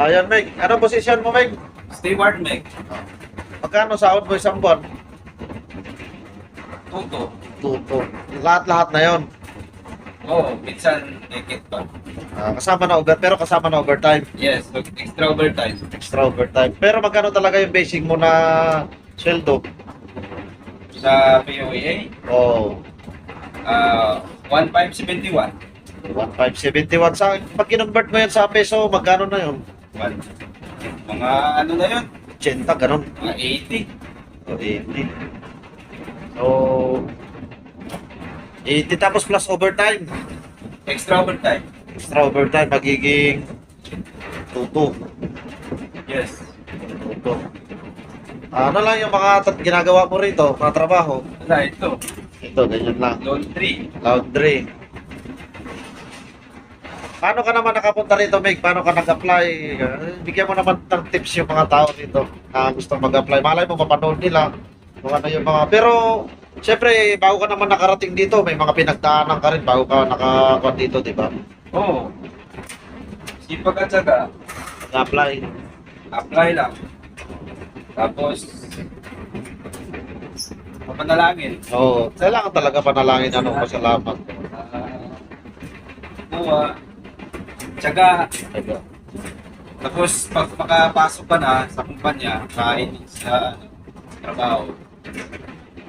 Ayan, Meg. Anong posisyon mo, Meg? Steward Meg. Magkano sahod mo isang buwan? Tuto. Tuto. Lahat-lahat na yon. Oo, minsan naked pa. Ah, kasama na over, pero kasama na overtime. Yes, extra overtime. Extra overtime. Pero magkano talaga yung basic mo na sweldo? Sa POA, Oh, ah 1571. 1,571 sa pag kinonvert mo yan sa peso, magkano na yun? Mga ano na yun? 80, ganun. Mga 80. O, 80. So, 80 tapos plus overtime. Extra overtime. Extra overtime, magiging tuto. Yes. Tuto. Ano lang yung mga tat- ginagawa mo rito, mga trabaho? Wala ito. Ito, ganyan lang. Laundry. Laundry. Paano ka naman nakapunta rito, Meg? Paano ka nag-apply? Bigyan mo naman ng tips yung mga tao dito na gusto mag-apply. Malay mo, mapanood nila. Kung ano yung mga... Pero, syempre, bago ka naman nakarating dito, may mga pinagdaanan ka rin bago ka nakakuha dito, di ba? Oo. Sipag at saka, Nag-apply. apply lang. Tapos, papanalangin. Oo. Kailangan talaga panalangin ano, pasalamat. Ah, kuha. Tsaga, Tapos pag makapasok ka na sa kumpanya, kain sa ano, trabaho,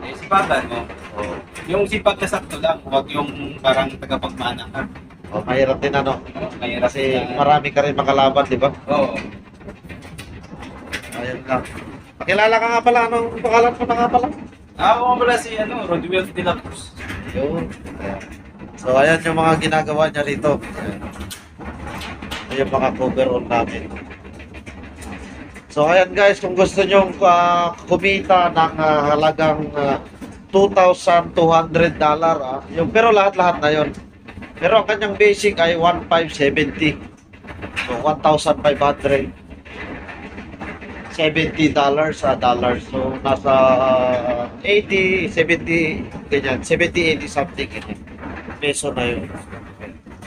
eh sipagan mo. Oo. Yung sipag na sakto lang, huwag yung parang tagapagmana ka. Oh, mahirap din ano. Mahirap Kasi na- marami ka rin makalaban, di ba? Oo. Ayun lang. Pakilala ka nga pala. Anong pangalan mo na nga pala? Ako nga pala si ano, Rodwell de la Cruz. Yun. Ayan. So, ayan yung mga ginagawa niya rito. Ayan. Ayan yung mga coverall namin. So, ayan guys, kung gusto nyo ah, kumita ng ah, halagang ah, $2,200 dollar, ah, yung, pero lahat-lahat na yon. Pero ang kanyang basic ay 1,570. So, 1,500. 70 dollars sa dollar. So, nasa ah, 80, 70, ganyan. 70, 80 something. Ganyan. Peso na yun.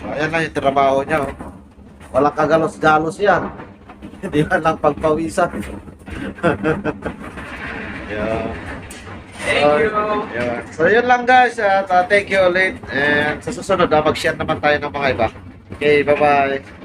Ayan lang yung trabaho niya. Oh. Walang kagalos-galos yan. Hindi man lang pagpawisan. yeah. Thank you! yeah. So, yun lang guys. At uh, thank you ulit. And sa susunod, ah, mag-share naman tayo ng mga iba. Okay, bye-bye.